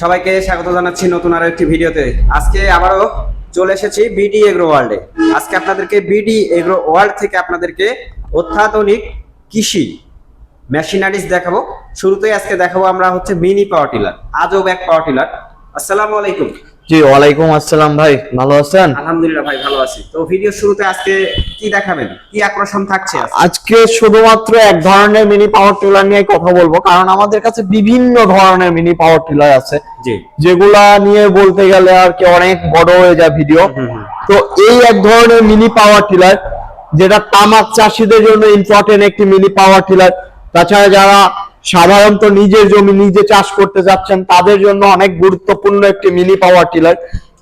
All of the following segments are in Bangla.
সবাইকে স্বাগত জানাচ্ছি নতুন আরও একটি ভিডিওতে। আজকে আবারও চলে এসেছি বিডি এগ্রো ওয়ার্ল্ডে। আজকে আপনাদেরকে বিডি এগ্রো ওয়ার্ল্ড থেকে আপনাদেরকে অত্যাধুনিক কৃষি মেশিনারিজ দেখাবো। শুরুতেই আজকে দেখাবো আমরা হচ্ছে মিনি পাওয়ার টিলার আজব এক পাওয়ার টিলার। আসসালামু আলাইকুম। জি ওয়ালাইকুম আসসালাম ভাই ভালো আছেন? আলহামদুলিল্লাহ ভাই ভালো আছি। তো ভিডিও শুরুতে আজকে কি দেখাবেন? কি আকর্ষণ থাকছে আজকে? শুধুমাত্র এক ধরনের মিনি পাওয়ার টিলার নিয়ে কথা বলব কারণ আমাদের কাছে বিভিন্ন ধরনের মিনি পাওয়ার টিলার আছে। জি। যেগুলা নিয়ে বলতে গেলে আর কি অনেক বড় হয়ে যায় ভিডিও। তো এই এক ধরনের মিনি পাওয়ার টিলার যেটা তামাক চাষীদের জন্য ইম্পর্টেন্ট একটি মিনি পাওয়ার টিলার তাছাড়া যারা সাধারণত নিজের জমি নিজে চাষ করতে যাচ্ছেন, তাদের জন্য অনেক গুরুত্বপূর্ণ একটি মিনি পাওয়ার টিলার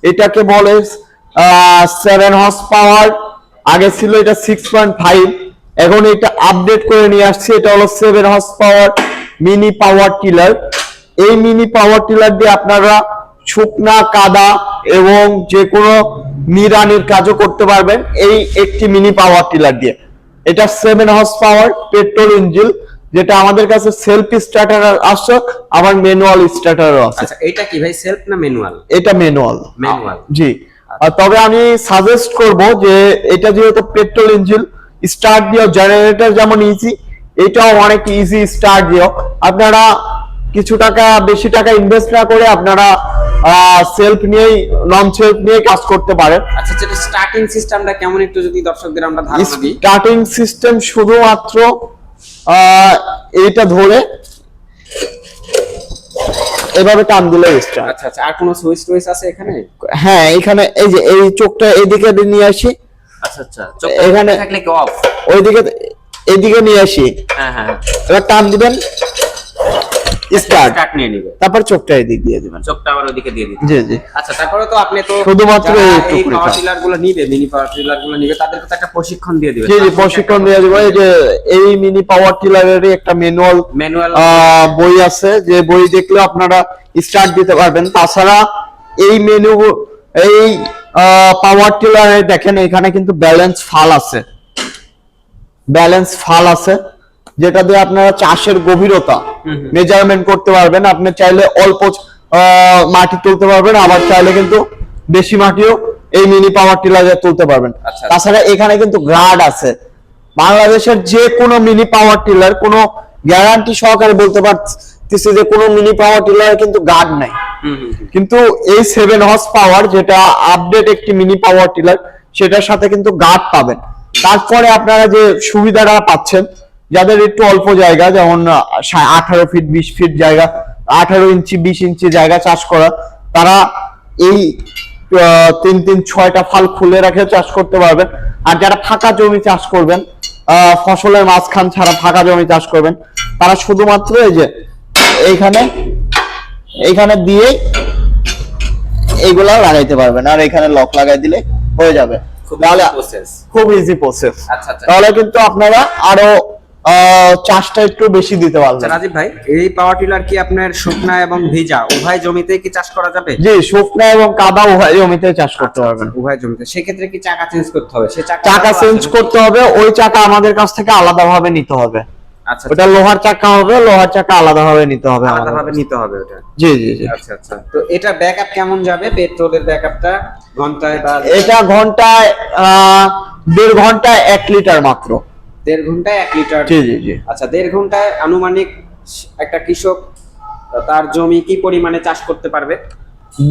এটাকে বলে সেভেন হর্স পাওয়ার আগে ছিল এটা সিক্স পয়েন্ট ফাইভ এখন এটা আপডেট করে নিয়ে আসছে, এটা হলো seven horsepower mini power tiller এই মিনি পাওয়ার টিলার দিয়ে আপনারা শুকনা, কাদা এবং যে কোনো নিরানির কাজও করতে পারবেন। এই একটি মিনি পাওয়ার টিলার দিয়ে। এটা seven horse power petrol engine যেটা আমাদের কাছে সেলফ স্টার্টার আছে আবার ম্যানুয়াল স্টার্টারও আছে। আচ্ছা এটা কি ভাই সেলফ না ম্যানুয়াল এটা ম্যানুয়াল Manual। জি। আর তবে আমি সাজেস্ট করব যে এটা যেহেতু পেট্রোল ইঞ্জিন স্টার্ট দিও জেনারেটর যেমন ইজি এটাও অনেক ইজি স্টার্ট দিও আপনারা কিছু টাকা বেশি টাকা ইনভেস্ট না করে আপনারা সেলফ নিয়েই নন সেলফ নিয়ে কাজ করতে পারেন। আচ্ছা যেটা স্টার্টিং সিস্টেমটা কেমন একটু যদি দর্শকদের আমরা ধারণা দিই? স্টার্টিং সিস্টেম শুধুমাত্র এইটা ধরে এভাবে টান দিলে স্টার্ট আচ্ছা আচ্ছা আর কোনো সুইচ টুইচ আছে এখানে? হ্যাঁ এখানে এই যে এই চোখটা এইদিকে নিয়ে আসি। আচ্ছা আচ্ছা এখানে- থাকলে কি অফ ওইদিকে এইদিকে নিয়ে আসি। হ্যাঁ হ্যাঁ। এবার টান দিবেন। স্টার্ট। স্টার্ট নিয়ে নিবে। তারপর চোখটা এদিক দিয়ে দিবেন। চোখটা আবার ওদিকে দিয়ে দিবে জি জি। আচ্ছা তারপরে তো আপনি তো শুধুমাত্র এই এই পাওয়ার টিলারগুলো নিবে মিনি পাওয়ার টিলারগুলো নিবে তাদেরকে তো একটা প্রশিক্ষণ দিয়ে দিবে। জি জি প্রশিক্ষণ দিয়ে দিব। এই যে এই মিনি পাওয়ার টিলারেরই একটা ম্যানুয়াল ম্যানুয়াল বই আছে। যে বই দেখলে আপনারা স্টার্ট দিতে পারবেন। তাছাড়া এই মেনু এই পাওয়ার টিলারে দেখেন এখানে কিন্তু ব্যালেন্স ফাল আছে। ব্যালেন্স ফাল আছে। যেটা দিয়ে আপনারা চাষের গভীরতা। মেজারমেন্ট করতে পারবেন আপনি চাইলে অল্প মাটি তুলতে পারবেন আবার চাইলে কিন্তু বেশি মাটিও এই মিনি পাওয়ার টিলারে তুলতে পারবেন আচ্ছা। তাছাড়া এখানে কিন্তু গার্ড আছে বাংলাদেশের যে কোনো মিনি পাওয়ার টিলার কোনো গ্যারান্টি সহকারে বলতে পারতেছি যে কোনো মিনি পাওয়ার টিলার কিন্তু গার্ড নাই। কিন্তু এই সেভেন হর্স পাওয়ার যেটা আপডেট একটি মিনি পাওয়ার টিলার সেটার সাথে কিন্তু গার্ড পাবেন তারপরে আপনারা যে সুবিধাটা পাচ্ছেন যাদের একটু অল্প জায়গা যেমন আঠারো ফিট বিশ ফিট জায়গা আঠারো ইঞ্চি বিশ ইঞ্চি জায়গা চাষ করা তারা এই তিন তিন ছয়টা ফাল খুলে রেখে চাষ করতে পারবেন। আর যারা ফাঁকা জমি চাষ করবেন ফসলের মাঝখান ছাড়া ফাঁকা জমি চাষ করবেন তারা শুধুমাত্র এই যে এইখানে এইখানে দিয়ে এইগুলা লাগাইতে পারবেন। আর এখানে লক লাগাই দিলে হয়ে যাবে। খুব ইজি প্রসেস আচ্ছা আচ্ছা। তাহলে কিন্তু আপনারা আরও চাষটা একটু বেশি দিতে আচ্ছা, রাজীব ভাই এই পাওয়ার টিলার কি আপনার শুকনা এবং ভিজা উভয় জমিতে কি চাষ করা যাবে? জি শুকনো এবং কাদা উভয় জমিতে চাষ করতে পারবেন। উভয় জমিতে। সেক্ষেত্রে কি চাকা চেঞ্জ করতে হবে? সে চাকা চাকা চেঞ্জ করতে হবে ওই চাকা আমাদের কাছ থেকে আলাদাভাবে নিতে হবে। আচ্ছা ওটা লোহার চাকা হবে লোহার চাকা আলাদাভাবে নিতে হবে আলাদাভাবে নিতে হবে ওটা? জি জি জি। আচ্ছা আচ্ছা। তো এটা ব্যাকআপ কেমন যাবে? পেট্রোলের ব্যাকআপটা ঘন্টায় বা এটা ঘন্টায় আহ, দেড় ঘন্টায় এক লিটার মাত্র। দেড় ঘন্টায় এক লিটার জি জি জি। আচ্ছা দেড় ঘন্টায় আনুমানিক একটা কৃষক তার জমি কি পরিমাণে চাষ করতে পারবে?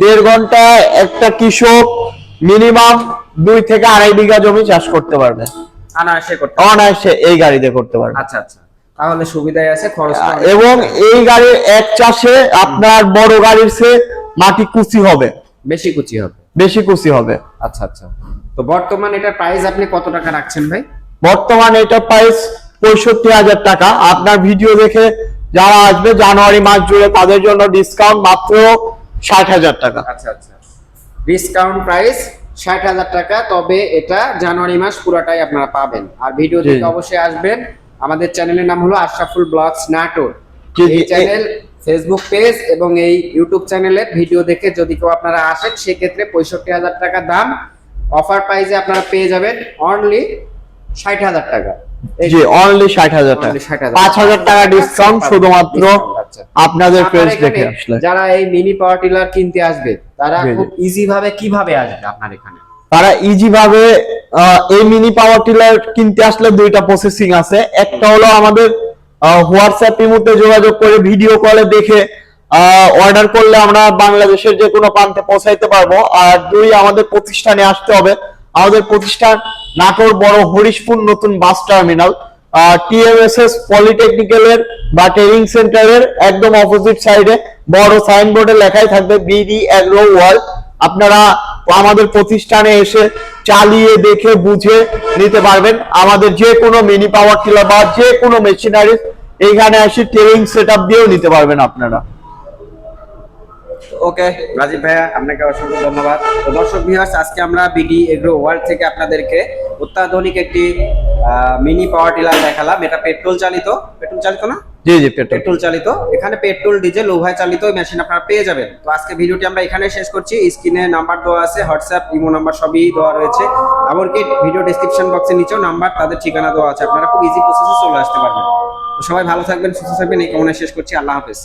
দেড় ঘন্টায় একটা কৃষক মিনিমাম দুই থেকে আড়াই বিঘা জমি চাষ করতে পারবে। আনারসে করতে অনায়াসে এই গাড়িতে করতে পারবে। আচ্ছা আচ্ছা। তাহলে সুবিধাই আছে খরচ এবং এই গাড়ির এক চাষে আপনার বড় গাড়ির সে মাটি কুচি হবে। বেশি কুচি হবে। বেশি কুচি হবে। আচ্ছা আচ্ছা। তো বর্তমান এটার প্রাইস আপনি কত টাকা রাখছেন ভাই? বর্তমানে এটা প্রাইস পঁয়ষট্টি হাজার টাকা। আপনার ভিডিও দেখে যারা আসবে জানুয়ারি মাস জুড়ে তাদের জন্য ডিসকাউন্ট মাত্র ষাট হাজার টাকা। আচ্ছা আচ্ছা। ডিসকাউন্ট প্রাইস ষাট হাজার টাকা তবে এটা জানুয়ারি মাস পুরাটাই আপনারা পাবেন। আর ভিডিও। দেখে অবশ্যই আসবেন। আমাদের চ্যানেলের নাম হলো আশরাফুল ব্লগস নাটোর। এই চ্যানেল ফেসবুক পেজ এবং এই ইউটিউব চ্যানেলে ভিডিও দেখে যদি কেউ আপনারা আসেন সেক্ষেত্রে পঁয়ষট্টি হাজার টাকা দাম। অফার প্রাইসে আপনারা পেয়ে যাবেন। অনলি ষাট হাজার টাকা। জি অনলি ষাট হাজার টাকা। পাঁচ হাজার টাকা ডিসকাউন্ট শুধুমাত্র আচ্ছা। আচ্ছা আপনাদের পেজ দেখে আসলে। যারা এই মিনি পাওয়ার টিলার কিনতে আসবে তারা জি, জি। খুব ইজি ভাবে কীভাবে আসবে আপনার এখানে? তারা ইজি ভাবে আহ, এই মিনি পাওয়ার টিলার কিনতে আসলে দুইটা প্রসেসিং আছে। একটা হলো আমাদের হোয়াটসঅ্যাপ ইমোতে যোগাযোগ করে ভিডিও কলে দেখে অর্ডার করলে আমরা বাংলাদেশের যে কোনো প্রান্তে পৌঁছাইতে পারব। আর দুই আমাদের প্রতিষ্ঠানে আসতে হবে। আমাদের প্রতিষ্ঠান নাটোর বড় হরিশপুর নতুন বাস টার্মিনাল। টিএমএসএস পলিটেকনিক্যালের বা ট্রেনিং সেন্টারের একদম অপোজিট সাইডে বড় সাইনবোর্ডে লেখাই থাকবে, বিডি অ্যাগ্রো ওয়ার্ল্ড। আপনারা আমাদের প্রতিষ্ঠানে এসে চালিয়ে দেখে বুঝে নিতে পারবেন। আমাদের যে কোনো মিনি পাওয়ার টিলার বা যে কোনো মেশিনারি এইখানে এসে ট্রেনিং সেট দিয়েও নিতে পারবেন আপনারা। ওকে রাজীব ভাইয়া আপনাকে অসংখ্য ধন্যবাদ। তো দর্শক ভিউয়ার্স আজকে আমরা বিডি এগ্রো ওয়ার্ল্ড থেকে আপনাদেরকে অত্যাধুনিক একটি মিনি পাওয়ার টিলার দেখালাম। এটা পেট্রোল চালিত। পেট্রোল চালিত না? জি জি পেট্রোল চালিত। এখানে পেট্রোল ডিজেল উভয় চালিত মেশিন আপনারা পেয়ে যাবেন। তো আজকে ভিডিওটি আমরা এখানে শেষ করছি। স্ক্রিনে নাম্বার দেওয়া আছে হোয়াটসঅ্যাপ ইমো নাম্বার সবই দেওয়া রয়েছে। এমনকি ভিডিও ডিসক্রিপশন বক্সের নিচেও নাম্বার তাদের ঠিকানা দেওয়া আছে। আপনারা খুব ইজি প্রসেসে চলে আসতে পারবেন। সবাই ভালো থাকবেন সুস্থ থাকবেন। এই কামনা শেষ করছি। আল্লাহ হাফেজ।